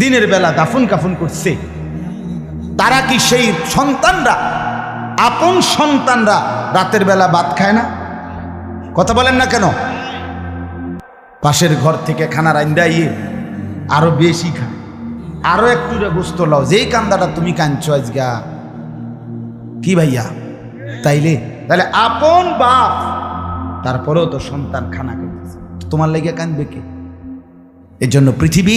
দিনের বেলা দাফন কাফন করছে। তারা কি সেই সন্তানরা? আপন সন্তানরা রাতের বেলা ভাত খায় না? কথা বলেন না কেন? পাশের ঘর থেকে খানা রান্দাইয়ে আরও বেশি খায়। আরও একটু গোস্ত লাও, যেই কান্দাটা তুমি কাঁদছো আজগা। কি ভাইয়া? তাইলে? তাহলে আপন বাপ, তারপরেও তো সন্তান খানা খাইতেছে। তোমার লেগে কাঁদবে কে? এর জন্য পৃথিবী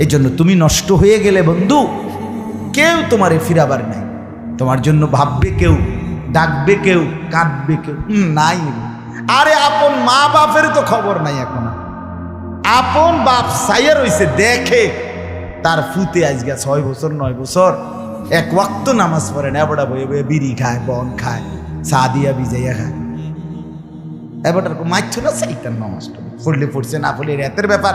এই জন্য তুমি নষ্ট হয়ে গেলে বন্ধু, কেউ তোমারে ফিরাবার নাই। তোমার জন্য ভাববে কেউ, ডাকবে কেউ, কাঁদবে কেউ। নাই। আরে আপন মা বাপের তো খবর নাই এখন। আপন বাপ সাইয়া রইছে, দেখে তার ফুতে আজকে ছয় বছর, নয় বছর। এক ওয়াক্ত নামাজ পড়ে না বয়ে বয়ে বিড়ি খায়, বন খায়, চা দিয়া বিজাইয়া খায়। এবারটার মাইছ না সেইটার নামাজটা। পড়লে পড়ছে, না পড়লে রাতের ব্যাপার।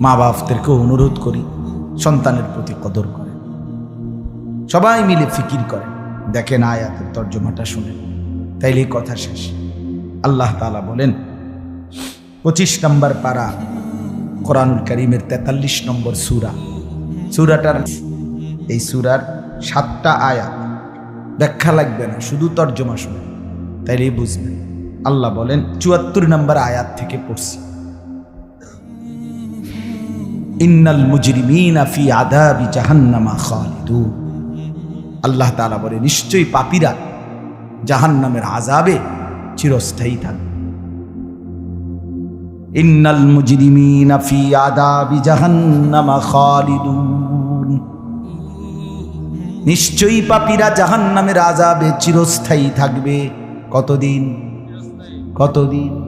মা বাপদেরকে অনুরোধ করি, সন্তানের প্রতি কদর করে সবাই মিলে ফিকির করেন। দেখেন আয়াতের তর্জমাটা শুনেন। তাইলেই কথা শেষ। আল্লাহ তাআলা বলেন, পঁচিশ নম্বর পারা কোরআনুল করিমের তেতাল্লিশ নম্বর সুরা। সুরাটার এই সুরার সাতটা আয়াত। ব্যাখ্যা লাগবে না, শুধু তর্জমা শুনে তাইলেই বুঝবেন। আল্লাহ বলেন, চুয়াত্তর নম্বর আয়াত থেকে পড়ছি। ইন্নাল মুজরিমিনা ফি আদাবি জাহান্নামা খালিদুন। আল্লাহ তাআলা বলে, নিশ্চয়ই পাপীরা জাহান্নামের আজাবে চিরস্থায়ী থাকবে। ইন্নাল মুজরিমিনা ফি আদাবি জাহান্নামা খালিদুন। নিশ্চয়ই পাপীরা জাহান্নামের আজাবে চিরস্থায়ী থাকবে। কতদিন? কতদিন?